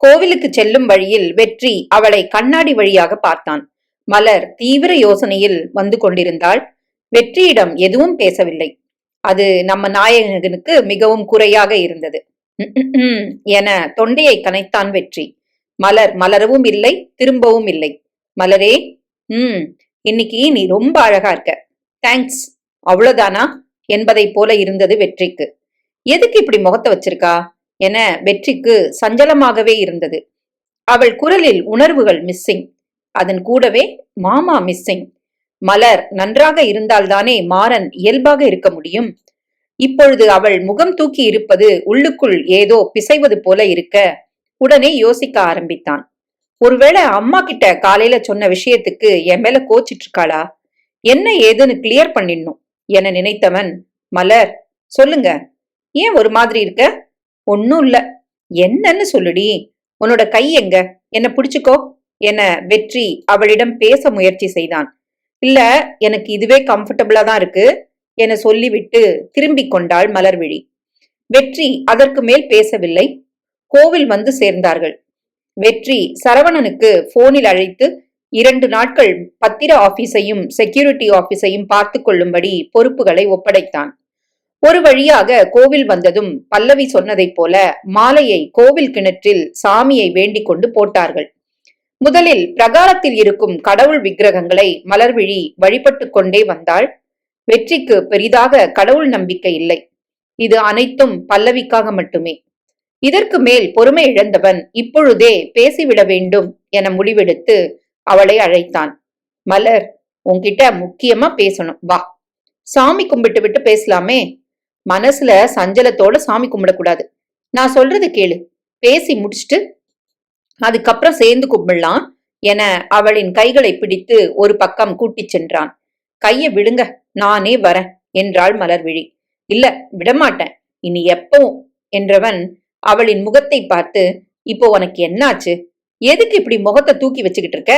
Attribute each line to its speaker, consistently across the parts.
Speaker 1: கோவிலுக்கு செல்லும் வழியில் வெற்றி அவளை கண்ணாடி வழியாக பார்த்தான். மலர் தீவிர யோசனையில் வந்து கொண்டிருந்தாள். வெற்றியிடம் எதுவும் பேசவில்லை. அது நம்ம நாயகனுக்கு மிகவும் குறையாக இருந்தது. என தொண்டையை கனைத்தான் வெற்றி. மலர் மலரவும் இல்லை திரும்பவும் இல்லை. மலரே ம் இன்னைக்கு நீ ரொம்ப அழகா இருக்க. தேங்க்ஸ் அவ்வளவுதானா? என்பதைப் போல இருந்தது வெற்றிக்கு. எதுக்கு இப்படி முகத்தை வச்சிருக்கா? என வெற்றிக்கு சஞ்சலமாகவே இருந்தது. அவள் குரலில் உணர்வுகள் மிஸ்ஸிங் அதன் கூடவே மாமா மிஸ்ஸிங் மலர் நன்றாக இருந்தால்தானே மாறன் இயல்பாக இருக்க முடியும். இப்பொழுது அவள் முகம் தூக்கி இருப்பது உள்ளுக்குள் ஏதோ பிசைவது போல இருக்க உடனே யோசிக்க ஆரம்பித்தான். ஒருவேளை அம்மா கிட்ட காலையில சொன்ன விஷயத்துக்கு என் மேல கோச்சிட்டு இருக்காளா என்ன ஏதுன்னு கிளியர் பண்ணிடணும் என நினைத்தவன் மலர் சொல்லுங்க. ஏன் ஒரு மாதிரி இருக்க? ஒன்னும் இல்ல. என்னன்னு சொல்லுடி. உன்னோட கை எங்க? என்ன பிடிச்சுக்கோ. என வெற்றி அவளிடம் பேச முயற்சி செய்தான். இல்ல எனக்கு இதுவே கம்ஃபர்டபுளா தான் இருக்கு. என சொல்லிவிட்டு திரும்பிக் கொண்டாள் மலர்விழி. வெற்றி அதற்கு மேல் பேசவில்லை. கோவில் வந்து சேர்ந்தார்கள். வெற்றி சரவணனுக்கு போனில் அழைத்து இரண்டு நாட்கள் பத்திர ஆபீஸையும் செக்யூரிட்டி ஆபீஸையும் பார்த்து கொள்ளும்படி பொறுப்புகளை ஒப்படைத்தான். ஒரு வழியாக கோவில் வந்ததும் பல்லவி சொன்னதைப் போல மாலையை கோவில் கிணற்றில் சாமியை வேண்டிக் கொண்டு போட்டார்கள். முதலில் பிரகாரத்தில் இருக்கும் கடவுள் விக்கிரகங்களை மலர்விழி வழிபட்டு கொண்டே வந்தாள். வெற்றிக்கு பெரிதாக கடவுள் நம்பிக்கை இல்லை. இது அனைத்தும் பல்லவிக்காக மட்டுமே. இதற்கு மேல் பொறுமை இழந்தவன் இப்பொழுதே பேசிவிட வேண்டும் என முடிவெடுத்து அவளை அழைத்தான். மலர் உன்கிட்ட முக்கியமா பேசணும். வா. சாமி கும்பிட்டு விட்டு பேசலாமே. மனசுல சஞ்சலத்தோட சாமி கும்பிடக்கூடாது நான் சொல்றது கேளு. பேசி முடிச்சுட்டு அதுக்கப்புறம் சேர்ந்து கும்பிடலாம் என அவளின் கைகளை பிடித்து ஒரு பக்கம் கூட்டிச் சென்றான். கைய விடுங்க நானே வரேன் என்றாள் மலர்விழி. இல்ல விடமாட்டேன். இனி எப்பவும் என்றவன் அவளின் முகத்தை பார்த்து இப்போ உனக்கு என்னாச்சு? எதுக்கு இப்படி முகத்தை தூக்கி வச்சுக்கிட்டு இருக்க?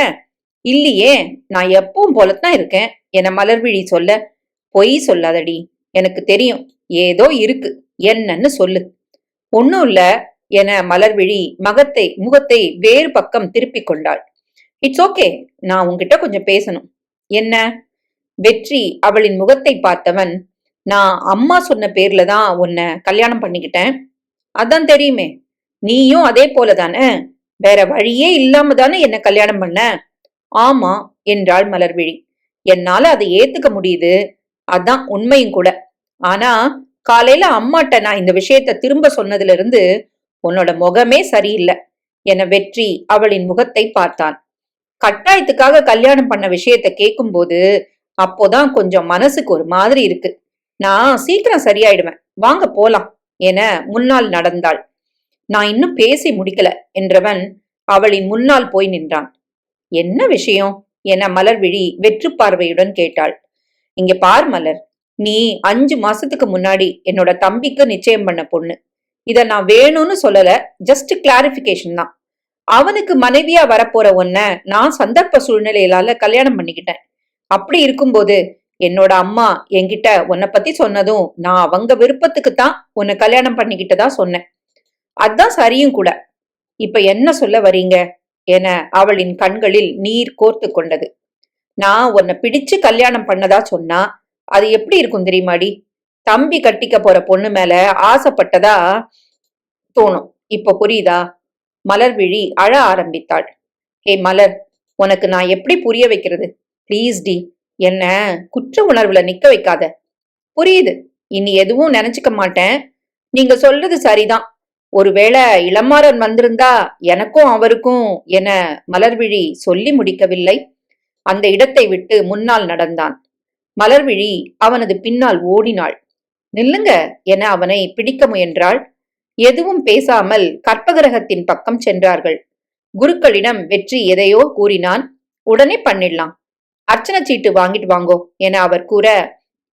Speaker 1: இல்லையே நான் எப்பவும் போலத்தான் இருக்கேன் என மலர்விழி சொல்ல பொய் சொல்லாதடி. எனக்கு தெரியும். ஏதோ இருக்கு. என்னன்னு சொல்லு. ஒன்னும் இல்ல என மலர்விழி மகத்தை முகத்தை வேறு பக்கம் திருப்பி கொண்டாள். இட்ஸ் ஓகே நான் உங்ககிட்ட கொஞ்சம் பேசணும். என்ன? வெற்றி அவளின் முகத்தை பார்த்தவன். நான் அம்மா சொன்ன பேர்ல தான் உன்னை கல்யாணம் பண்ணிக்கிட்டேன். அதான் தெரியுமே. நீயும் அதே போல தானே? வேற வழியே இல்லாம தானே என்ன கல்யாணம் பண்ண? ஆமா என்றாள் மலர்விழி. என்னால அதை ஏத்துக்க முடியுது. அதான் உண்மையும் கூட. ஆனா காலையில அம்மாட்ட நான் இந்த விஷயத்த திரும்ப சொன்னதுல இருந்து உன்னோட முகமே சரியில்லை. என வெற்றி அவளின் முகத்தை பார்த்தான். கட்டாயத்துக்காக கல்யாணம் பண்ண விஷயத்த கேட்கும்போது அப்போதான் கொஞ்சம் மனசுக்கு ஒரு மாதிரி இருக்கு. நான் சீக்கிரம் சரியாயிடுவேன். வாங்க போலாம் என முன்னால் நடந்தாள். நான் இன்னும் பேசி முடிக்கல என்றவன் அவளின் முன்னால் போய் நின்றான். என்ன விஷயம்? என மலர்விழி வெற்று பார்வையுடன் கேட்டாள். இங்க பார் மலர் நீ அஞ்சு மாசத்துக்கு முன்னாடி என்னோட தம்பிக்கு நிச்சயம் பண்ண பொண்ணு. இத நான் வேணும்னு சொல்லல ஜஸ்ட் கிளாரிபிகேஷன் தான். அவனுக்கு மனைவியா வரப்போற உன்ன நான் சந்தர்ப்ப சூழ்நிலையிலால கல்யாணம் பண்ணிக்கிட்டேன். அப்படி இருக்கும்போது என்னோட அம்மா என்கிட்ட உன்னை பத்தி சொன்னதும் நான் அவங்க விருப்பத்துக்கு தான் உன்னை கல்யாணம் பண்ணிக்கிட்டதா சொன்னேன். அதான் சரியும் கூட. இப்ப என்ன சொல்ல வரீங்க? என அவளின் கண்களில் நீர் கோர்த்து கொண்டது. நான் உன்னை பிடிச்சு கல்யாணம் பண்ணதா சொன்னா அது எப்படி இருக்கும் தெரியுமாடி? தம்பி கட்டிக்க போற பொண்ணு மேல ஆசைப்பட்டதா தோணும். இப்ப புரியுதா? மலர்விழி அழ ஆரம்பித்தாள். ஹே மலர் உனக்கு நான் எப்படி புரிய வைக்கிறது? ப்ளீஸ் டி என்ன குற்ற உணர்வுல நிக்க வைக்காத. புரியுது. இனி எதுவும் நினைச்சுக்க மாட்டேன். நீங்க சொல்றது சரிதான். ஒருவேளை இளமாறன் வந்திருந்தா எனக்கும் அவருக்கும் என மலர்விழி சொல்லி முடிக்கவில்லை. அந்த இடத்தை விட்டு முன்னால் நடந்தான். மலர்விழி அவனது பின்னால் ஓடினாள். நில்லுங்க என அவனை பிடிக்க முயன்றாள். எதுவும் பேசாமல் கற்பகிரகத்தின் பக்கம் சென்றார்கள். குருக்களிடம் வெற்றி எதையோ கூறினான். உடனே பண்ணிடலாம். அர்ச்சனை சீட்டு வாங்கிட்டு வாங்கோ என அவர் கூற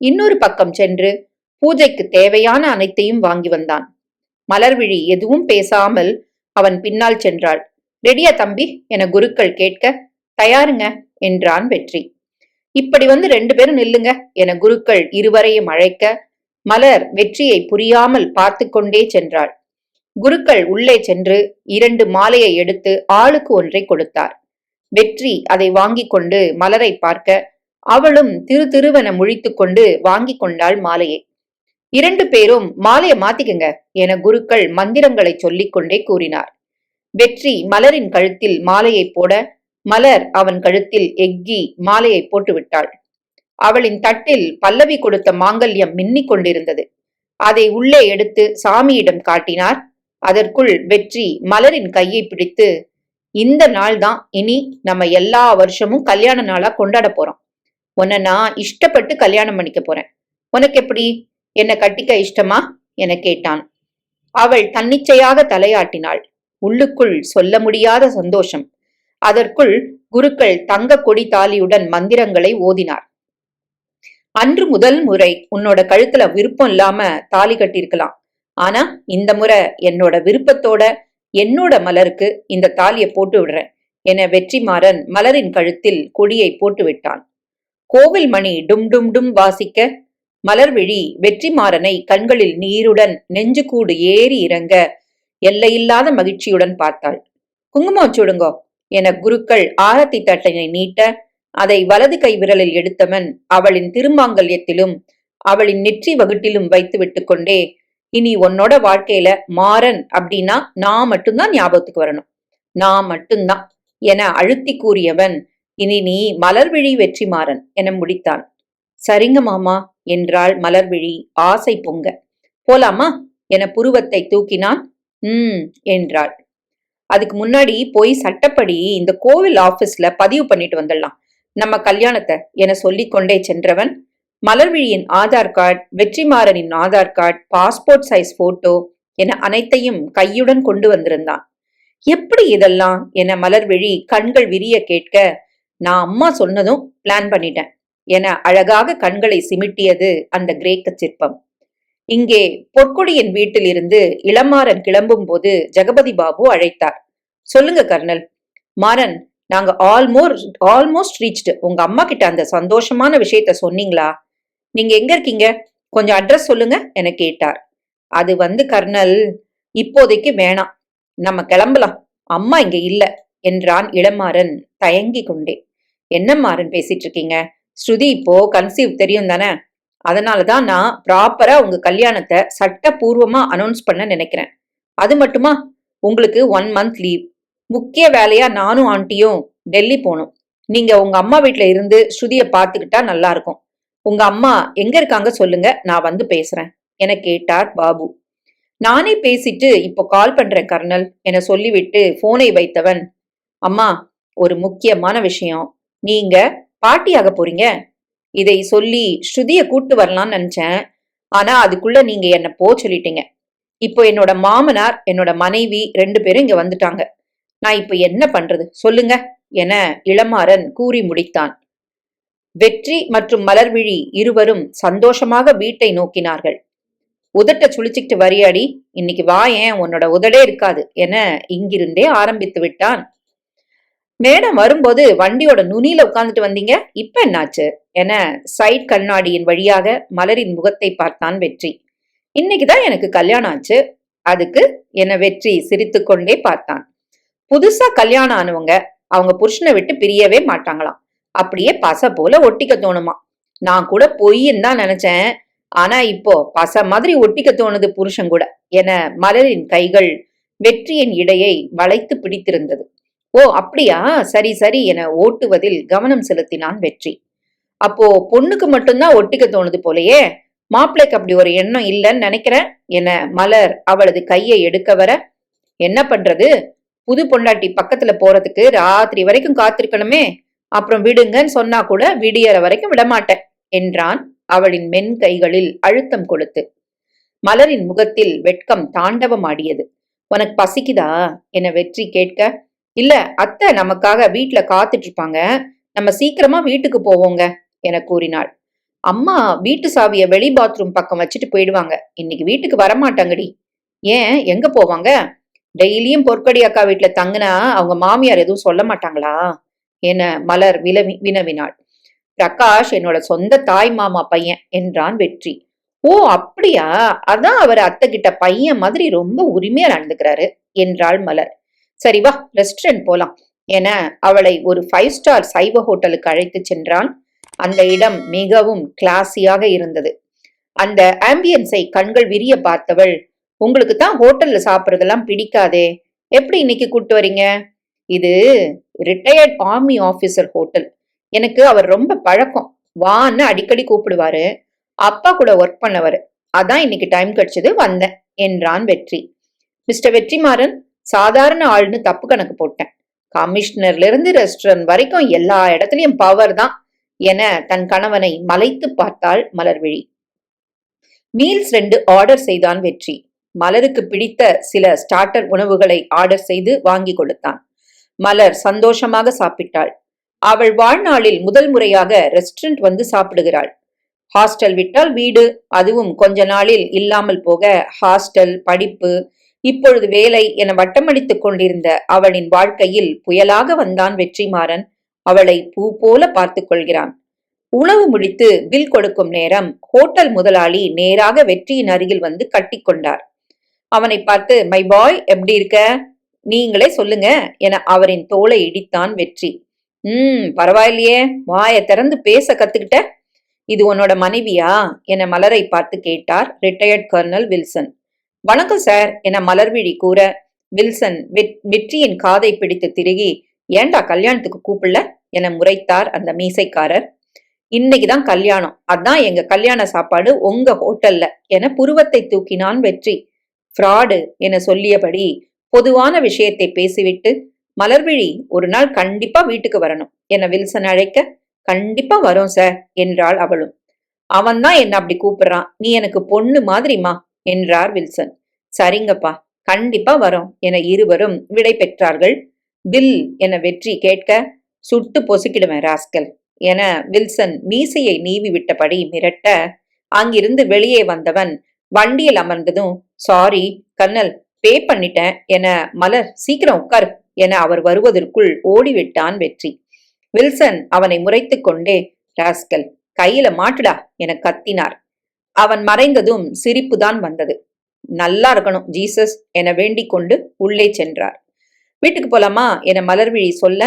Speaker 1: இன்னொரு பக்கம் சென்று பூஜைக்கு தேவையான அனைத்தையும் வாங்கி வந்தான். மலர்விழி எதுவும் பேசாமல் அவன் பின்னால் சென்றாள். ரெடியா தம்பி என குருக்கள் கேட்க தயாருங்க என்றான் வெற்றி. இப்படி வந்து ரெண்டு பேரும் நில்லுங்க என குருக்கள் இருவரையும் அழைக்க மலர் வெற்றியை புரியாமல் பார்த்து கொண்டே சென்றாள். குருக்கள் உள்ளே சென்று இரண்டு மாலையை எடுத்து ஆளுக்கு ஒன்றை கொடுத்தார். வெற்றி அதை வாங்கிக் கொண்டு மலரை பார்க்க அவளும் திரு திருவென முழித்துக் கொண்டு வாங்கி கொண்டாள் மாலையை. இரண்டு பேரும் மாலையை மாத்திக்கங்க என குருக்கள் மந்திரங்களை சொல்லிக் கொண்டே கூறினார். வெற்றி மலரின் கழுத்தில் மாலையை போட மலர் அவன் கழுத்தில் எக்கி மாலையை போட்டுவிட்டாள். அவளின் தட்டில் பல்லவி கொடுத்த மாங்கல்யம் மின்னிக் கொண்டிருந்தது. அதை உள்ளே எடுத்து சாமியிடம் காட்டினார். அதற்குள் வெற்றி மலரின் கையை பிடித்து இந்த நாள் தான் இனி நம்ம எல்லா வருஷமும் கல்யாண நாளா கொண்டாட போறோம். உன்னை நான் இஷ்டப்பட்டு கல்யாணம் பண்ணிக்க போறேன். உனக்கு எப்படி? என்ன கட்டிக்க இஷ்டமா? என கேட்டான். அவள் தன்னிச்சையாக தலையாட்டினாள். உள்ளுக்குள் சொல்ல முடியாத சந்தோஷம். அதற்குள் குருக்கள் தங்க கொடி தாலியுடன் மந்திரங்களை ஓதினார். அன்று முதல் முறை உன்னோட கழுத்துல விருப்பம் இல்லாம தாலி கட்டியிருக்கலாம். ஆனா இந்த முறை என்னோட விருப்பத்தோட என்னோட மலருக்கு இந்த தாலியை போட்டு விடுறேன் என வெற்றிமாறன் மலரின் கழுத்தில் கொடியை போட்டு விட்டான். கோவில் மணி டும் டும் டும் வாசிக்க மலர்விழி வெற்றிமாறனை கண்களில் நீருடன் நெஞ்சுக்கூடு ஏறி இறங்க எல்லையில்லாத மகிழ்ச்சியுடன் பார்த்தாள். குங்குமம் வச்சுடுங்கோ என குருக்கள் ஆரத்தி தட்டையை நீட்ட அதை வலது கை விரலில் எடுத்தவன் அவளின் திருமாங்கல்யத்திலும் அவளின் நெற்றி வகுட்டிலும் வைத்து விட்டு கொண்டே இனி உன்னோட வாழ்க்கையில மாறன் அப்படின்னா நான் மட்டும்தான் ஞாபகத்துக்கு வரணும். நான் மட்டும்தான் என அழுத்தி கூறியவன் இனி நீ மலர்விழி வெற்றிமாறன் என முடித்தான். சரிங்க மாமா என்றாள் மலர்விழி ஆசை பொங்க. போலாமா? என புருவத்தை தூக்கினான். ம் என்றாள். அதுக்கு முன்னாடி போய் சட்டப்படி இந்த கோவில் ஆபீஸ்ல பதிவு பண்ணிட்டு வந்துடலாம். நம்ம கல்யாணத்தை என சொல்லிக்கொண்டே சென்றவன் மலர்விழியின் Aadhaar card வெற்றிமாறனின் Aadhaar card passport size photo என அனைத்தையும் கையுடன் கொண்டு வந்திருந்தான். எப்படி இதெல்லாம் என மலர்விழி கண்கள் விரிய கேட்க நான் அம்மா சொன்னதும் பிளான் பண்ணிட்டேன் என அழகாக கண்களை சிமிட்டியது அந்த கிரேக்க சிற்பம். இங்கே பொற்கொடியின் வீட்டில் இருந்து இளமாறன் கிளம்பும் போது ஜெகபதி பாபு அழைத்தார். சொல்லுங்க கர்னல் மாறன் நாங்க ஆல்மோஸ்ட் ஆல்மோஸ்ட் ரீச்டு உங்க அம்மா கிட்ட அந்த சந்தோஷமான விஷயத்த சொன்னீங்களா? நீங்க எங்க இருக்கீங்க? கொஞ்சம் அட்ரஸ் சொல்லுங்க என கேட்டார். அது வந்து கர்னல் இப்போதைக்கு வேணாம். நம்ம கிளம்பலாம். அம்மா இங்க இல்ல என்றான் இளமாறன் தயங்கி கொண்டே. என்ன மாறன் பேசிட்டு இருக்கீங்க? ஸ்ருதி இப்போ கன்சீவ் தெரியும் தானே அதனால தான் நான் ப்ராப்பரா உங்க கல்யாணத்தை சட்டபூர்வமா அனௌன்ஸ் பண்ண நினைக்கிறேன். அது மட்டுமா? உங்களுக்கு ஒன் மந்த் லீவ் முக்கிய வேலையா நானும் ஆண்டியும் டெல்லி போகணும். நீங்க உங்க அம்மா வீட்ல இருந்து ஸ்ருதிய பாத்துக்கிட்டா நல்லா இருக்கும். உங்க அம்மா எங்க இருக்காங்க சொல்லுங்க நான் வந்து பேசுறேன். என கேட்டார் பாபு. நானே பேசிட்டு இப்போ கால் பண்றேன் கர்னல் என சொல்லிவிட்டு போனை வைத்தவன் அம்மா ஒரு முக்கியமான விஷயம். நீங்க பாட்டியாக போறீங்க? இதை சொல்லி ஸ்ருதிய கூட்டு வரலாம்னு நினைச்சேன். ஆனா அதுக்குள்ள நீங்க என்ன போ சொல்லிட்டீங்க. இப்போ என்னோட மாமனார் என்னோட மனைவி ரெண்டு பேரும் இங்க வந்துட்டாங்க. நான் இப்ப என்ன பண்றது? சொல்லுங்க என இளமாறன் கூறி முடித்தான். வெற்றி மற்றும் மலர்விழி இருவரும் சந்தோஷமாக வீட்டை நோக்கினார்கள். உதட்ட சுழிச்சுக்கிட்டு வரியாடி இன்னைக்கு வாயேன் உன்னோட உதடே இருக்காது என இங்கிருந்தே ஆரம்பித்து விட்டான் மேடம் வரும்போது வண்டியோட நுனியில உட்கார்ந்துட்டு வந்தீங்க? இப்ப என்னாச்சு? என சைட் கண்ணாடியின் வழியாக மலரின் முகத்தை பார்த்தான் வெற்றி. இன்னைக்குதான் எனக்கு கல்யாணம் ஆச்சு. அதுக்கு என வெற்றி சிரித்து கொண்டே பார்த்தான். புதுசா கல்யாணம் ஆனவங்க அவங்க புருஷனை விட்டு பிரியவே மாட்டாங்களாம். அப்படியே பச போல ஒட்டிக்க தோணுமா? நான் கூட பொய்ன்னு தான் நினைச்சேன். ஆனா இப்போ பச மாதிரி ஒட்டிக்க தோணுது புருஷன் கூட என மலரின் கைகள் வெற்றியின் இடையை வளைத்து பிடித்திருந்தது. ஓ அப்படியா? சரி சரி என ஓட்டுவதில் கவனம் செலுத்தினான் வெற்றி. அப்போ பொண்ணுக்கு மட்டும்தான் ஒட்டிக்க தோணுது போலயே? மாப்பிள்ளைக்கு அப்படி ஒரு எண்ணம் இல்லைன்னு நினைக்கிறேன் என மலர் அவளது கையை எடுக்க வர. என்ன பண்றது? புது பொண்டாட்டி பக்கத்துல போறதுக்கு ராத்திரி வரைக்கும் காத்திருக்கணுமே. அப்புறம் விடுங்கன்னு சொன்னா கூட விடியற வரைக்கும் விடமாட்டேன் என்றான் அவளின் மென் கைகளில் அழுத்தம் கொடுத்து. மலரின் முகத்தில் வெட்கம் தாண்டவமாடியது. உனக்கு பசிக்குதா? என வெற்றி கேட்க இல்ல அத்தை நமக்காக வீட்ல காத்துட்டு இருப்பாங்க நம்ம சீக்கிரமா வீட்டுக்கு போவோங்க என கூறினாள். அம்மா வீட்டு சாவிய வெளி பாத்ரூம் பக்கம் வச்சுட்டு போயிடுவாங்க. இன்னைக்கு வீட்டுக்கு வரமாட்டாங்கடி. ஏன் எங்க போவாங்க? டெய்லியும் பொற்கடி அக்கா வீட்டுல தங்குனா அவங்க மாமியார் எதுவும் சொல்ல மாட்டாங்களா? என மலர் விலவி வினவினாள். பிரகாஷ் என்னோட சொந்த தாய் மாமா பையன் என்றான் வெற்றி. ஓ அப்படியா? அதான் அவர் அத்தை கிட்ட பையன் மாதிரி ரொம்ப உரிமையா நடந்துக்கிறாரு என்றாள் மலர். சரி வா ரெஸ்டாரண்ட் போலாம். என அவளை ஒரு ஃபைவ் ஸ்டார் சைவ ஹோட்டலுக்கு அழைத்து சென்றான். அந்த இடம் மிகவும் கிளாசியாக இருந்தது. அந்த ஆம்பியன்ஸை கண்கள் விரிய பார்த்தவள் உங்களுக்கு தான் ஹோட்டல்ல சாப்பிட்றதெல்லாம் பிடிக்காதே எப்படி இன்னைக்கு கூட்டு வரீங்க? இது ரிட்டையர்ட் ஆர்மி ஆபீசர் ஹோட்டல். எனக்கு அவர் ரொம்ப பழக்கம். வான்னு அடிக்கடி கூப்பிடுவாரு. அப்பா கூட ஒர்க் பண்ணவர். அதான் இன்னைக்கு டைம் கிடைச்சது வந்தேன் என்றான் வெற்றி. மிஸ்டர் வெற்றிமாறன் சாதாரண ஆள்னு தப்பு கணக்கு போட்டேன். கமிஷனர்ல இருந்து ரெஸ்டாரண்ட் வரைக்கும் எல்லா இடத்துலயும் பவர் தான் என தன் கணவனை மலைத்து பார்த்தாள் மலர்விழி. மீல்ஸ் ரெண்டு ஆர்டர் செய்தான் வெற்றி. மலருக்கு பிடித்த சில ஸ்டார்டர் உணவுகளை ஆர்டர் செய்து வாங்கி கொடுத்தான். மலர் சந்தோஷமாக சாப்பிட்டாள். அவள் வாழ்நாளில் முதல் முறையாக ரெஸ்டாரண்ட் வந்து சாப்பிடுகிறாள். ஹாஸ்டல் விட்டால் வீடு அதுவும் கொஞ்ச நாளில் இல்லாமல் போக ஹாஸ்டல் படிப்பு இப்பொழுது வேலை என வட்டமடித்துக் கொண்டிருந்த அவளின் வாழ்க்கையில் புயலாக வந்தான் வெற்றிமாறன். அவளை பூ போல பார்த்து கொள்கிறான். உணவு முடித்து பில் கொடுக்கும் நேரம் ஹோட்டல் முதலாளி நேராக வெற்றியின் அருகில் வந்து கட்டிக்கொண்டார் அவனை பார்த்து மை பாய் எப்படி இருக்க? நீங்களே சொல்லுங்க என அவரின் தோலை இடித்தான் வெற்றி. ம் பரவாயில்லையே. வாய திறந்து பேச கத்துக்கிட்ட. இது உன்னோட மனைவியா? என மலரை பார்த்து கேட்டார் ரிட்டையர்ட் கர்னல் வில்சன். வணக்கம் சார் என மலர்விழி கூற வில்சன் வெற்றியின் காதை பிடித்து திருகி ஏண்டா கல்யாணத்துக்கு கூப்பிடல? என முறைத்தார் அந்த மீசைக்காரர். இன்னைக்குதான் கல்யாணம். அதான் எங்க கல்யாண சாப்பாடு உங்க ஹோட்டல்ல என புருவத்தை தூக்கினான் வெற்றி. ஃப்ராடு என சொல்லியபடி பொதுவான விஷயத்தை பேசிவிட்டு மலர்விழி ஒரு நாள் கண்டிப்பா வீட்டுக்கு வரணும் என வில்சன் அழைக்க கண்டிப்பா வரும் சார் என்றாள் அவளும். அவன்தான் என்ன அப்படி கூப்பிடுறான்? நீ எனக்கு பொண்ணு மாதிரிமா என்றார் வில்சன். சரிங்கப்பா கண்டிப்பா வரோம் என இருவரும் விடை பெற்றார்கள். பில் என வெற்றி கேட்க சுட்டு பொசுக்கிடுவேன் ராஸ்கல் என வில்சன் மீசையை நீவி விட்டபடி மிரட்ட அங்கிருந்து வெளியே வந்தவன் வண்டியில் அமர்ந்ததும் சாரி கர்னல் பே பண்ணிட்டேன் என மலர் சீக்கிரம் உட்கார் என அவர் வருவதற்குள் ஓடிவிட்டான் வெற்றி. வில்சன் அவனை முறைத்து கொண்டே ராஸ்கல் கையில மாட்டுடா என கத்தினார். அவன் மறைந்ததும் சிரிப்புதான் வந்தது. நல்லா இருக்கணும் ஜீசஸ் என வேண்டிக் கொண்டு உள்ளே சென்றார். வீட்டுக்கு போலாமா? என மலர்விழி சொல்ல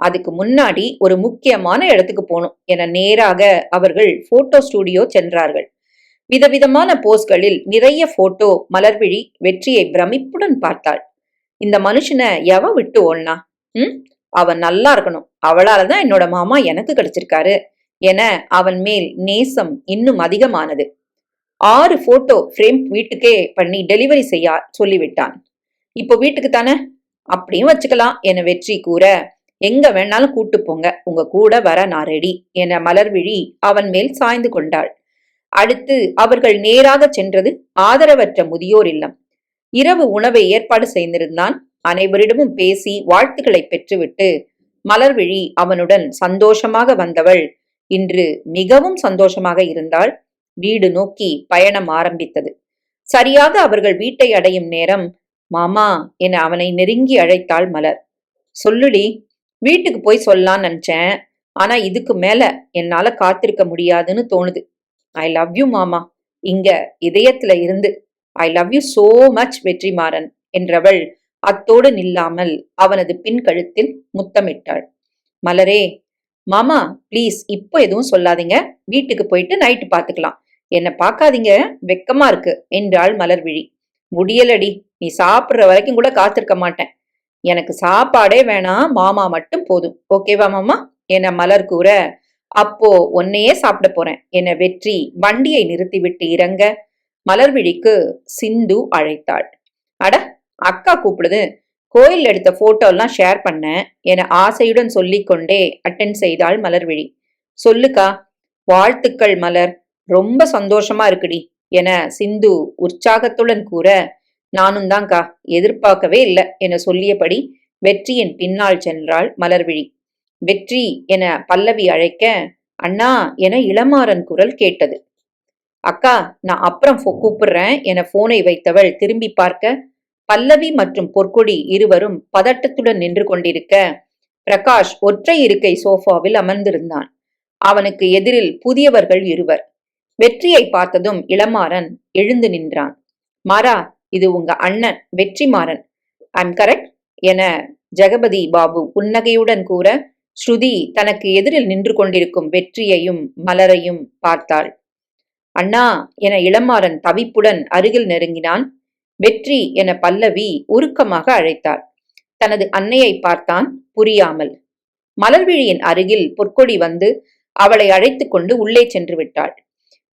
Speaker 1: அதுக்கு முன்னாடி ஒரு முக்கியமான இடத்துக்கு போகணும் என நேராக அவர்கள் போட்டோ ஸ்டூடியோ சென்றார்கள். விதவிதமான போஸ்களில் நிறைய போட்டோ மலர்விழி வெற்றியை பிரமிப்புடன் பார்த்தாள். இந்த மனுஷனை எவ விட்டு ஓடனா? ம் அவன் நல்லா இருக்கணும் அவளால தான் என்னோட மாமா எனக்கு கிடைச்சிருக்காரு என அவன் மேல் நேசம் இன்னும் அதிகமானது. ஆறு போட்டோ ஃப்ரேம் வீட்டுக்கே பண்ணி டெலிவரி செய்ய சொல்லிவிட்டான். இப்போ வீட்டுக்கு தானே? அப்படியும் வச்சுக்கலாம். என வெற்றி கூற. எங்க வேணாலும் கூட்டு போங்க. உங்க கூட வர நான் ரெடி என மலர்விழி அவன் மேல் சாய்ந்து கொண்டாள். அடுத்து அவர்கள் நேராக சென்றது ஆதரவற்ற முதியோர் இல்லம். இரவு உணவை ஏற்பாடு செய்திருந்தான். அனைவரிடமும் பேசி வாழ்த்துக்களை பெற்றுவிட்டு மலர்விழி அவனுடன் சந்தோஷமாக வந்தவள். இன்று மிகவும் சந்தோஷமாக இருந்தாள். வீடு நோக்கி பயணம் ஆரம்பித்தது. சரியாக அவர்கள் வீட்டை அடையும் நேரம் மாமா என அவனை நெருங்கி அழைத்தாள் மலர். சொல்லுடி வீட்டுக்கு போய் சொல்லலாம்னு நினைச்சேன். ஆனா இதுக்கு மேல என்னால காத்திருக்க முடியாதுன்னு தோணுது. ஐ லவ் யூ மாமா. இங்க இதயத்துல இருந்து I love you so much Vetrimaran என்றவள் அத்தோடு நில்லாமல் அவனது பின் கழுத்தில் முத்தமிட்டாள். மலரே மாமா ப்ளீஸ் இப்போ எதுவும் சொல்லாதீங்க. வீட்டுக்கு போயிட்டு நைட்டு பாத்துக்கலாம் என்னை பார்க்காதீங்க. வெக்கமா இருக்கு. என்றாள் மலர்விழி. முடியலடி. நீ சாப்பிட்ற வரைக்கும் கூட காத்திருக்க மாட்டேன். எனக்கு சாப்பாடே வேணாம். மாமா மட்டும் போதும். ஓகேவா மாமா? என மலர் கூற அப்போ உன்னையே சாப்பிட போறேன். என வெற்றி வண்டியை நிறுத்திவிட்டு இறங்க மலர்விழிக்கு சிந்து அழைத்தாள். அட அக்கா கூப்பிடுது. கோயில் எடுத்த போட்டோ எல்லாம் ஷேர் பண்ண என ஆசையுடன் சொல்லிக்கொண்டே அட்டென்ட் செய்தாள் மலர்விழி. சொல்லுக்கா. வாழ்த்துக்கள் மலர். ரொம்ப சந்தோஷமா இருக்குடி. என சிந்து உற்சாகத்துடன் கூற நானும் தான்க்கா எதிர்பார்க்கவே இல்லை என சொல்லியபடி வெற்றியின் பின்னால் சென்றாள் மலர்விழி. வெற்றி என பல்லவி அழைக்க அண்ணா என இளமாறன் குரல் கேட்டது. அக்கா நான் அப்புறம் கூப்பிடுறேன் என போனை வைத்தவள் திரும்பி பார்க்க பல்லவி மற்றும் பொற்கொடி இருவரும் பதட்டத்துடன் நின்று கொண்டிருக்க பிரகாஷ் ஒற்றை இருக்கை சோஃபாவில் அமர்ந்திருந்தான். அவனுக்கு எதிரில் புதியவர்கள் இருவர். வெற்றியை பார்த்ததும் இளமாறன் எழுந்து நின்றான். மாறா இது உங்க அண்ணன் வெற்றிமாறன். ஐம் கரெக்ட் என ஜெகபதி பாபு புன்னகையுடன் கூற ஸ்ருதி தனக்கு எதிரில் நின்று கொண்டிருக்கும் வெற்றியையும் மலரையும் பார்த்தாள். அண்ணா என இளமாறன் தவிப்புடன் அருகில் நெருங்கினான். வெற்றி என பல்லவி உருக்கமாக அழைத்தாள். தனது அன்னையை பார்த்தான் புரியாமல். மலர்விழியின் அருகில் பொற்கொடி வந்து அவளை அழைத்துக் கொண்டு உள்ளே சென்று விட்டாள்.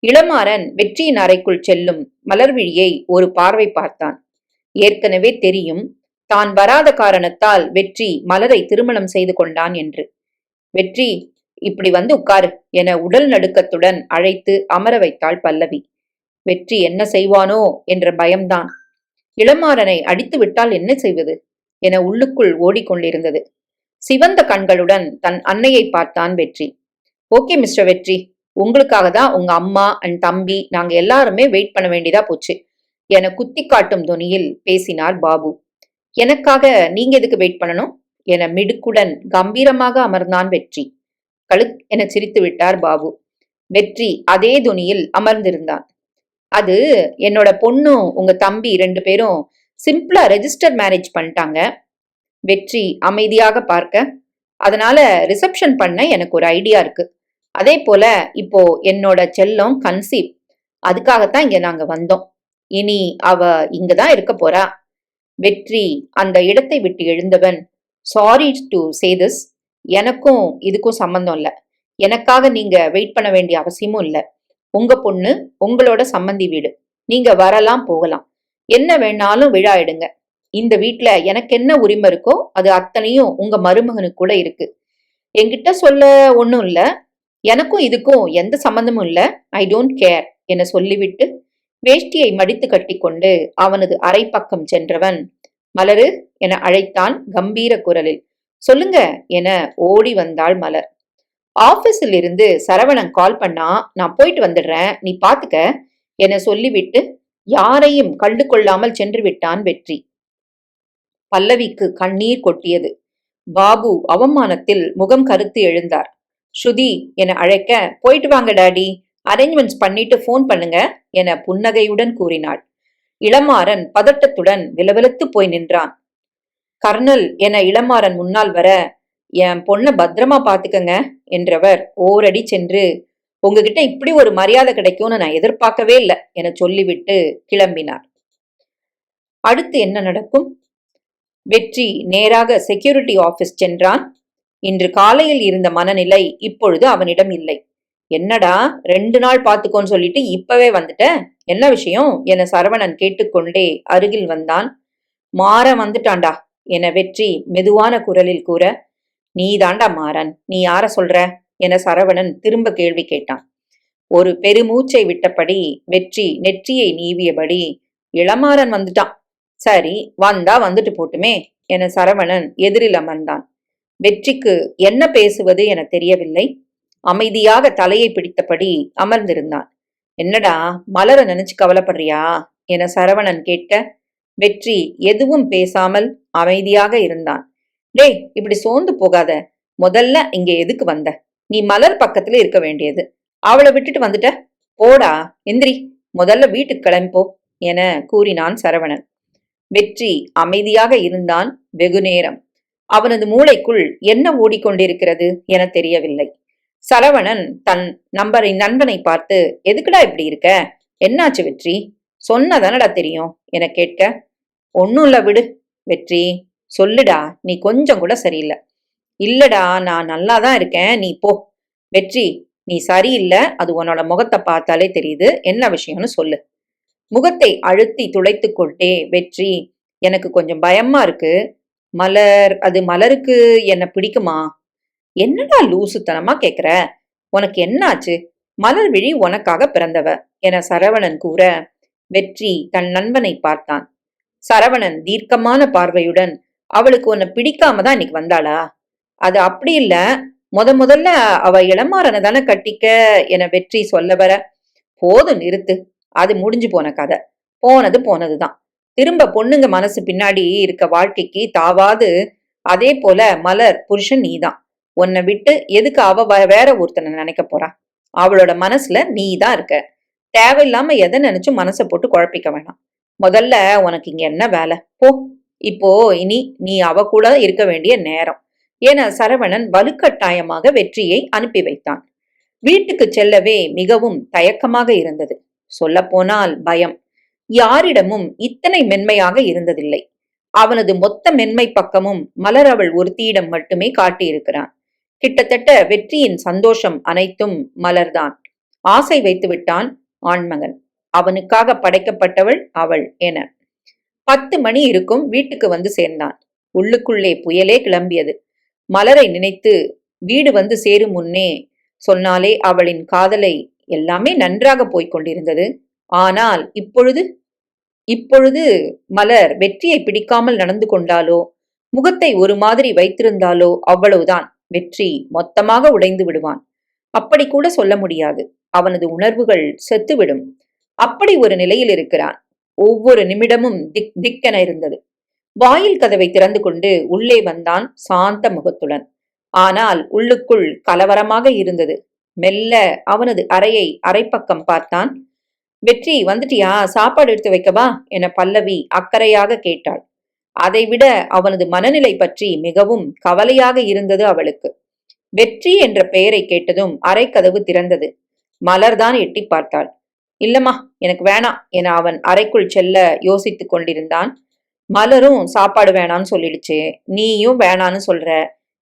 Speaker 1: இளமாறன் வெற்றியின் அறைக்குள் செல்லும் மலர்விழியை ஒரு பார்வை பார்த்தான். ஏற்கனவே தெரியும் தான் வராத காரணத்தால் வெற்றி மலரை திருமணம் செய்து கொண்டான் என்று. வெற்றி இப்படி வந்து உட்காரு என உடல் நடுக்கத்துடன் அழைத்து அமர வைத்தாள் பல்லவி. வெற்றி என்ன செய்வானோ என்ற பயம்தான். இளமாறனை அடித்து விட்டால் என்ன செய்வது என உள்ளுக்குள் ஓடிக்கொண்டிருந்தது. சிவந்த கண்களுடன் தன் அன்னையை பார்த்தான் வெற்றி. ஓகே மிஸ்டர் வெற்றி. உங்களுக்காக தான் உங்க அம்மா அண்ட் தம்பி நாங்க எல்லாருமே வெயிட் பண்ண வேண்டியதா போச்சு. என குத்தி காட்டும் துணியில் பேசினார் பாபு. எனக்காக நீங்க எதுக்கு வெயிட் பண்ணணும்? என மிடுக்குடன் கம்பீரமாக அமர்ந்தான் வெற்றி. கழுத் என சிரித்து விட்டார் பாபு. வெற்றி அதே துணியில் அமர்ந்திருந்தான். அது என்னோட பொண்ணும் உங்க தம்பி ரெண்டு பேரும் சிம்பிளா ரெஜிஸ்டர் மேரேஜ் பண்ணிட்டாங்க. வெற்றி அமைதியாக பார்க்க அதனால ரிசப்ஷன் பண்ண எனக்கு ஒரு ஐடியா இருக்கு. அதே போல இப்போ என்னோட செல்லம் கன்சீவ் அதுக்காகத்தான் இங்க நாங்க வந்தோம். இனி அவ இங்கதான் இருக்க போறா. வெற்றி அந்த இடத்தை விட்டு எழுந்தவன். சாரி டு சே திஸ் எனக்கும் இதுக்கும் சம்பந்தம் இல்ல. எனக்காக நீங்க வெயிட் பண்ண வேண்டிய அவசியமும் இல்ல. உங்க பொண்ணு உங்களோட சம்மந்தி வீடு. நீங்க வரலாம் போகலாம். என்ன வேணாலும் விழா எடுங்க. இந்த வீட்ல எனக்கு என்ன உரிமை இருக்கோ அது அத்தனையும் உங்க மருமகனுக்கு கூட இருக்கு. என்கிட்ட சொல்ல ஒண்ணும் இல்ல. எனக்கும் இதுக்கும் எந்த சம்பந்தமும் இல்ல. ஐ டோன்ட் கேர் என சொல்லிவிட்டு வேஷ்டியை மடித்து கட்டிக்கொண்டு அவனது அரை பக்கம் சென்றவன் மலரு என அழைத்தான் கம்பீர குரலில். சொல்லுங்க என ஓடி வந்தாள் மலர். ஆபீஸில் இருந்து சரவணன் கால் பண்ணா நான் போயிட்டு வந்துடுறேன். நீ பாத்துக்க என சொல்லிவிட்டு யாரையும் கண்டு கொள்ளாமல் சென்று விட்டான் வெற்றி. பல்லவிக்கு கண்ணீர் கொட்டியது. பாபு அவமானத்தில் முகம் கருத்து எழுந்தார். ஸ்ருதி என அழைக்க போயிட்டு வாங்க டாடி. அரேஞ்ச்மெண்ட்ஸ் பண்ணிட்டு ஃபோன் பண்ணுங்க என புன்னகையுடன் கூறினாள். இளமாறன் பதட்டத்துடன் விலவிலத்து போய் நின்றான். கர்னல் என இளமாறன் முன்னால் வர என் பொண்ண பத்திரமா பாத்துக்கங்க என்றவர் ஓரடி சென்று உங்ககிட்ட இப்படி ஒரு மரியாதை கிடைக்கும்னு நான் எதிர்பார்க்கவே இல்லை என சொல்லிவிட்டு கிளம்பினார். அடுத்து என்ன நடக்கும்? வெற்றி நேராக செக்யூரிட்டி ஆபீஸ் சென்றான். இன்று காலையில் இருந்த மனநிலை இப்பொழுது அவனிடம் இல்லை. என்னடா ரெண்டு நாள் பார்த்துக்கோன்னு சொல்லிட்டு இப்பவே வந்துட்ட? என்ன விஷயம்? என சரவணன் கேட்டுக்கொண்டே அருகில் வந்தான். மாற வந்துட்டான்டா என வெற்றி மெதுவான குரலில் கூற நீ தாண்டா மாறன் நீ யார சொல்ற? என சரவணன் திரும்ப கேள்வி கேட்டான். ஒரு பெருமூச்சை விட்டபடி வெற்றி நெற்றியை நீவியபடி இளமாறன் வந்துட்டான். சரி வந்தா வந்துட்டு போட்டுமே என சரவணன் எதிரில் அமர்ந்தான். வெற்றிக்கு என்ன பேசுவது என தெரியவில்லை. அமைதியாக தலையை பிடித்தபடி அமர்ந்திருந்தான். என்னடா மலர நினைச்சு கவலைப்படுறியா? என சரவணன் கேட்க வெற்றி எதுவும் பேசாமல் அமைதியாக இருந்தான். டேய் இப்படி சோர்ந்து போகாத. முதல்ல இங்க எதுக்கு வந்த? நீ மலர் பக்கத்துல இருக்க வேண்டியது. அவளை விட்டுட்டு வந்துட்ட. போடா எந்திரி. முதல்ல வீட்டுக்கு கிளம்போ என கூறினான் சரவணன். வெற்றி அமைதியாக இருந்தான் வெகு நேரம் அவனது மூளைக்குள் என்ன ஓடிக்கொண்டிருக்கிறது என தெரியவில்லை. சரவணன் தன் நம்பரை நண்பனை பார்த்து எதுக்குடா இப்படி இருக்க? என்னாச்சு வெற்றி? சொன்னதானடா தெரியும்? என கேட்க ஒன்னும் இல்ல விடு வெற்றி. சொல்லுடா நீ கொஞ்சம் கூட சரியில்லை. இல்லடா நான் நல்லா தான் இருக்கேன். நீ போ. வெற்றி நீ சரியில்லை. அது உன்னோட முகத்தை பார்த்தாலே தெரியுது. என்ன விஷயம்னு சொல்லு. முகத்தை அழுத்தி துளைத்து கொண்டே வெற்றி எனக்கு கொஞ்சம் பயமா இருக்கு. மலர் அது மலருக்கு என்ன பிடிக்குமா? என்னடா லூசுத்தனமா கேக்குற? உனக்கு என்னாச்சு? மலர் விழி உனக்காக பிறந்தவ என சரவணன் கூற வெற்றி தன் நண்பனை பார்த்தான். சரவணன் தீர்க்கமான பார்வையுடன் அவளுக்கு உன்னை பிடிக்காம தான் இன்னைக்கு வந்தாளா? அது அப்படி இல்ல. முத முதல்ல அவ இளமாறனை தானே கட்டிக்க என வெற்றி சொல்ல வர போதும் நிறுத்து. அது முடிஞ்சு போன கதை. போனது போனதுதான். திரும்ப பொண்ணுங்க மனசு பின்னாடி இருக்க வாழ்க்கைக்கு தாவாது. அதே போல மலர் புருஷன் நீதான். உன்னை விட்டு எதுக்கு அவ வேற ஒருத்தனை நினைக்க போறா? அவளோட மனசுல நீ தான் இருக்க. தேவையில்லாம எதை நினைச்சும் மனசை போட்டு குழப்பிக்க வேணாம். முதல்ல உனக்கு இங்க என்ன வேலை? போ. இப்போ இனி நீ அவ கூட இருக்க வேண்டிய நேரம். என சரவணன் வலுக்கட்டாயமாக வெற்றியை அனுப்பி வைத்தான். வீட்டுக்கு செல்லவே மிகவும் தயக்கமாக இருந்தது. சொல்லப்போனால் பயம். யாரிடமும் இத்தனை மென்மையாக இருந்ததில்லை. அவனது மொத்த மென்மை பக்கமும் மலர் அவள் ஒருத்தியிடம் மட்டுமே காட்டியிருக்கிறான். கிட்டத்தட்ட வெற்றியின் சந்தோஷம் அனைத்தும் மலர்தான். ஆசை வைத்து விட்டான் ஆண்மகன். அவனுக்காக படைக்கப்பட்டவள் அவள் என. பத்து மணி இருக்கும் வீட்டுக்கு வந்து சேர்ந்தான். உள்ளுக்குள்ளே புயலே கிளம்பியது. மலரை நினைத்து வீடு வந்து சேரும் முன்னே சொன்னாலே அவளின் காதலை எல்லாமே நன்றாக போய்க் கொண்டிருந்தது. ஆனால் இப்பொழுது இப்பொழுது மலர் வெற்றியை பிடிக்காமல் நடந்து கொண்டாலோ முகத்தை ஒரு மாதிரி வைத்திருந்தாலோ அவ்வளவுதான். வெற்றி மொத்தமாக உடைந்து விடுவான். அப்படி கூட சொல்ல முடியாது. அவனது உணர்வுகள் செத்துவிடும். அப்படி ஒரு நிலையில் இருக்கிறான். ஒவ்வொரு நிமிடமும் திக் திக்கென இருந்தது. வாயில் கதவை திறந்து கொண்டு உள்ளே வந்தான் சாந்த முகத்துடன். ஆனால் உள்ளுக்குள் கலவரமாக இருந்தது. மெல்ல அவனது அறையை அரைப்பக்கம் பார்த்தான். வெற்றி வந்துட்டியா? சாப்பாடு எடுத்து வைக்கவா? என பல்லவி அக்கறையாக கேட்டாள். அதைவிட அவனது மனநிலை பற்றி மிகவும் கவலையாக இருந்தது அவளுக்கு. வெற்றி என்ற பெயரை கேட்டதும் அரைக்கதவு திறந்தது. மலர்தான் எட்டி பார்த்தாள். இல்லம்மா எனக்கு வேணாம் என அவன் அறைக்குள் செல்ல யோசித்து கொண்டிருந்தான். மலரும் சாப்பாடு வேணான்னு சொல்லிடுச்சு. நீயும் வேணான்னு சொல்ற.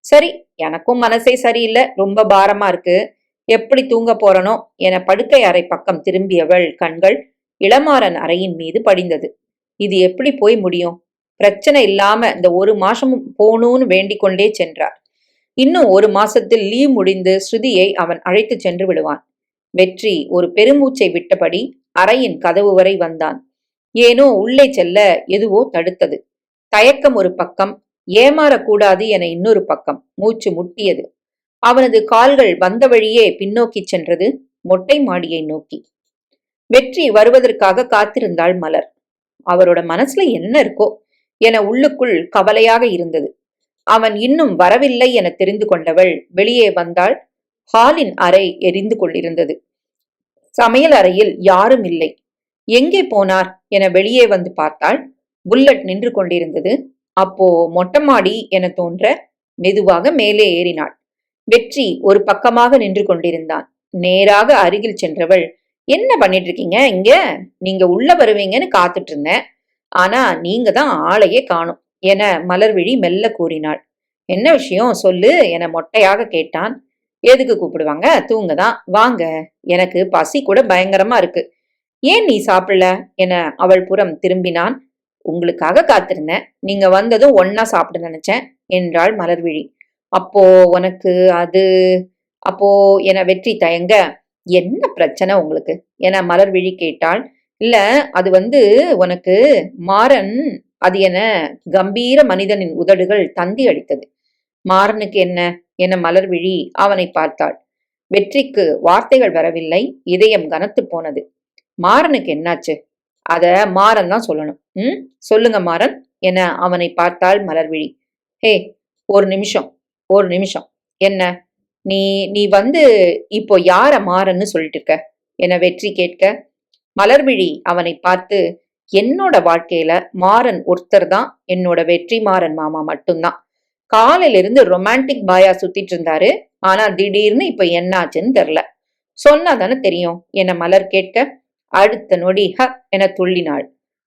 Speaker 1: சரி எனக்கும் மனசே சரியில்லை. ரொம்ப பாரமா இருக்கு. எப்படி தூங்க போறனோ என படுக்கை அறை பக்கம் திரும்பியவள் கண்கள் இளமாறன் அறையின் மீது படிந்தது. இது எப்படி போய் முடியும்? பிரச்சனை இல்லாம இந்த ஒரு மாசமும் போகணும்னு வேண்டிக் கொண்டே சென்றார். இன்னும் ஒரு மாசத்தில் லீவ் முடிந்து ஸ்ருதியை அவன் அழைத்து சென்று விடுவான். வெற்றி ஒரு பெருமூச்சை விட்டபடி அறையின் கதவு வரை வந்தான். ஏனோ உள்ளே செல்ல எதுவோ தடுத்தது. தயக்கம் ஒரு பக்கம் ஏமாறக்கூடாது என இன்னொரு பக்கம் மூச்சு முட்டியது. அவனது கால்கள் வந்த வழியே பின்னோக்கி சென்றது மொட்டை மாடியை நோக்கி. வெற்றி வருவதற்காக காத்திருந்தாள் மலர். அவரோட மனசுல என்ன இருக்கோ என உள்ளுக்குள் கவலையாக இருந்தது. அவன் இன்னும் வரவில்லை என தெரிந்து கொண்டவள் வெளியே வந்தாள். ஹாலின் அறை எரிந்து கொண்டிருந்தது. சமையல் அறையில் யாரும் இல்லை. எங்கே போனார்? என வெளியே வந்து பார்த்தாள். புல்லட் நின்று கொண்டிருந்தது. அப்போ மொட்டமாடி என தோன்ற மெதுவாக மேலே ஏறினாள். வெற்றி ஒரு பக்கமாக நின்று கொண்டிருந்தான். நேராக அருகில் சென்றவள் என்ன பண்ணிட்டு இருக்கீங்க இங்க? நீங்க உள்ள வருவீங்கன்னு காத்துட்டு இருந்தேன். ஆனா நீங்க தான் ஆளையே காணும் என மலர்விழி மெல்ல கூறினாள். என்ன விஷயம்? சொல்லு என மொட்டையாக கேட்டான். எதுக்கு கூப்பிடுவாங்க? தூங்கதான் வாங்க. எனக்கு பசி கூட பயங்கரமா இருக்கு. ஏன் நீ சாப்பிடல? என அவள் புறம் திரும்பினான். உங்களுக்காக காத்திருந்தேன். நீங்க வந்ததும் ஒன்னா சாப்பிட நினைச்சேன் என்றாள் மலர்விழி. அப்போ உனக்கு அது அப்போ என வெற்றி தயங்க என்ன பிரச்சனை உங்களுக்கு? என மலர் விழி கேட்டாள். இல்ல அது வந்து உனக்கு மாறன் அது என கம்பீர மனிதனின் உதடுகள் தந்தி அடித்தது. மாறனுக்கு என்ன? என மலர் விழி அவனை பார்த்தாள். வெற்றிக்கு வார்த்தைகள் வரவில்லை இதயம் கனத்து போனது. மாறனுக்கு என்னாச்சு? அத மாறன் தான் சொல்லணும். ம்? சொல்லுங்க மாறன் என அவனை பார்த்தாள் மலர்விழி ஹே ஒரு நிமிஷம். ஒரு நிமிஷம். என்ன? நீ நீ வந்து இப்போ யார மாறன்னு சொல்லிட்டு இருக்க என வெற்றி கேட்க? மலர்விழி அவனை பார்த்து என்னோட வாழ்க்கையில மாறன் ஒருத்தர் தான் என்னோட வெற்றி மாறன் மாமா மட்டும்தான். காலையில இருந்து ரொமான்டிக் பாயா சுத்திட்டு இருந்தாரு. ஆனா திடீர்னு இப்ப என்னாச்சுன்னு தெரில சொன்னா தானே தெரியும். என மலர் கேட்க? அடுத்த நொடி ஹ என துள்ளினாள்.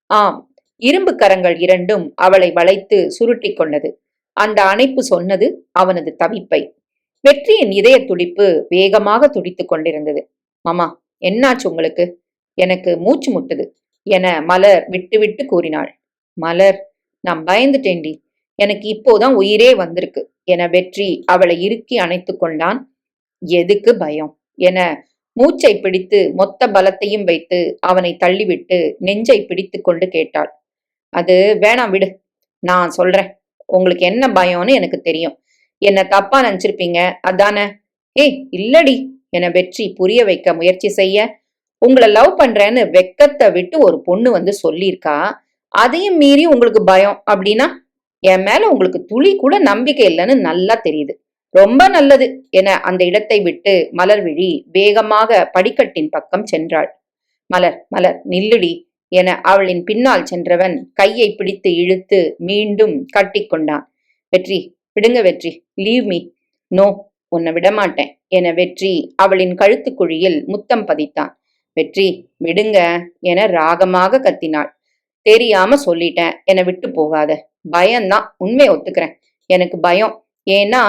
Speaker 1: ஆம் இரும்பு கரங்கள் இரண்டும் அவளை வளைத்து சுருட்டி கொண்டது. அந்த அணைப்பு சொன்னது அவனது தவிப்பை. வெற்றியின் இதய துடிப்பு வேகமாக துடித்துக் கொண்டிருந்தது. மாமா என்னாச்சு உங்களுக்கு? எனக்கு மூச்சு முட்டுது என மலர் விட்டு விட்டு கூறினாள். மலர் நான் பயந்துட்டேன்டி. எனக்கு இப்போதான் உயிரே வந்திருக்கு என வெற்றி அவளை இறுக்கி அணைத்து கொண்டான். எதுக்கு பயம் என மூச்சை பிடித்து மொத்த பலத்தையும் வைத்து அவனை தள்ளிவிட்டு நெஞ்சை பிடித்து கொண்டு கேட்டாள். அது வேணாம் விடு நான் சொல்றேன். உங்களுக்கு என்ன பயம்னு எனக்கு தெரியும். என்ன தப்பா நினைச்சிருப்பீங்க. அதானே? ஏய் இல்லடி. என வெற்றி புரிய வைக்க முயற்சி செய்ய. உங்களை லவ் பண்றேன்னு வெக்கத்தை விட்டு ஒரு பொண்ணு வந்து சொல்லியிருக்கா. அதையும் மீறி உங்களுக்கு பயம் அப்படின்னா என் மேல உங்களுக்கு துளி கூட நம்பிக்கை இல்லைன்னு நல்லா தெரியுது. ரொம்ப நல்லது. என அந்த இடத்தை விட்டு மலர்விழி வேகமாக படிக்கட்டின் பக்கம் சென்றாள். மலர் மலர் நில்லுடி. என அவளின் பின்னால் சென்றவன் கையை பிடித்து இழுத்து மீண்டும் கட்டிக்கொண்டான் வெற்றி விடுங்க வெற்றி லீவ் மீ நோ உன்னை விடமாட்டேன் என வெற்றி அவளின் கழுத்துக்குழியில் முத்தம் பதித்தான். வெற்றி விடுங்க என ராகமாக கத்தினாள். தெரியாம சொல்லிட்டேன் என விட்டு போகாத. பயம்தான் உண்மையை ஒத்துக்கிறேன். எனக்கு பயம். ஏன்னா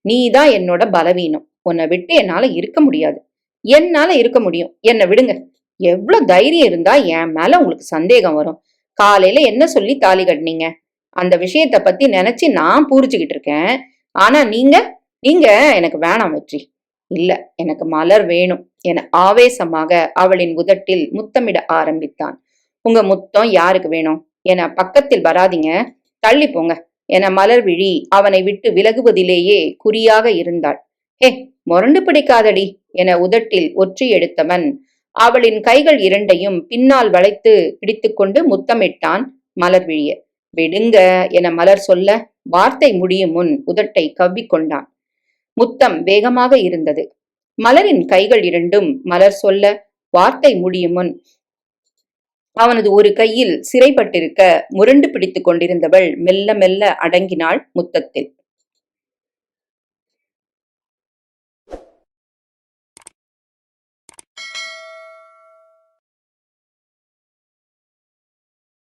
Speaker 1: நீ தான் என்னோட பலவீனம். உன்னை விட்டு என்னால இருக்க முடியாது. என்னால இருக்க முடியும். என்னை விடுங்க. எவ்வளவு தைரியம் இருந்தா என் மேல உங்களுக்கு சந்தேகம் வரும். காலையில என்ன சொல்லி தாலி கட்டினீங்க? அந்த விஷயத்த பத்தி நினைச்சு நான் பூரிச்சுக்கிட்டு இருக்கேன். ஆனா நீங்க நீங்க எனக்கு வேணாம் வெற்றி. இல்ல எனக்கு மலர் வேணும். என ஆவேசமாக அவளின் உதட்டில் முத்தமிட ஆரம்பித்தான். உங்க முத்தம் யாருக்கு வேணும்? என பக்கத்தில் வராதீங்க. தள்ளி போங்க. என மலர் விழி அவனை விட்டு விலகுவதிலேயே குறியாக இருந்தாள். ஹே முரண்டு பிடிக்காதடி. என உதட்டில் ஒற்றி எடுத்தவன் அவளின் கைகள் இரண்டையும் பின்னால் வளைத்து பிடித்துக்கொண்டு முத்தமிட்டான் மலர் விழிய. விடுங்க என மலர் சொல்ல வார்த்தை முடியும் முன் உதட்டை கவ்விக்கொண்டான் முத்தம் வேகமாக இருந்தது. மலரின் கைகள் இரண்டும் மலர் சொல்ல வார்த்தை முடியும் முன் அவனது ஒரு கையில் சிறைப்பட்டிருக்க முரண்டு பிடித்துக் கொண்டிருந்தவள் மெல்ல மெல்ல அடங்கினாள் முத்தத்தில்.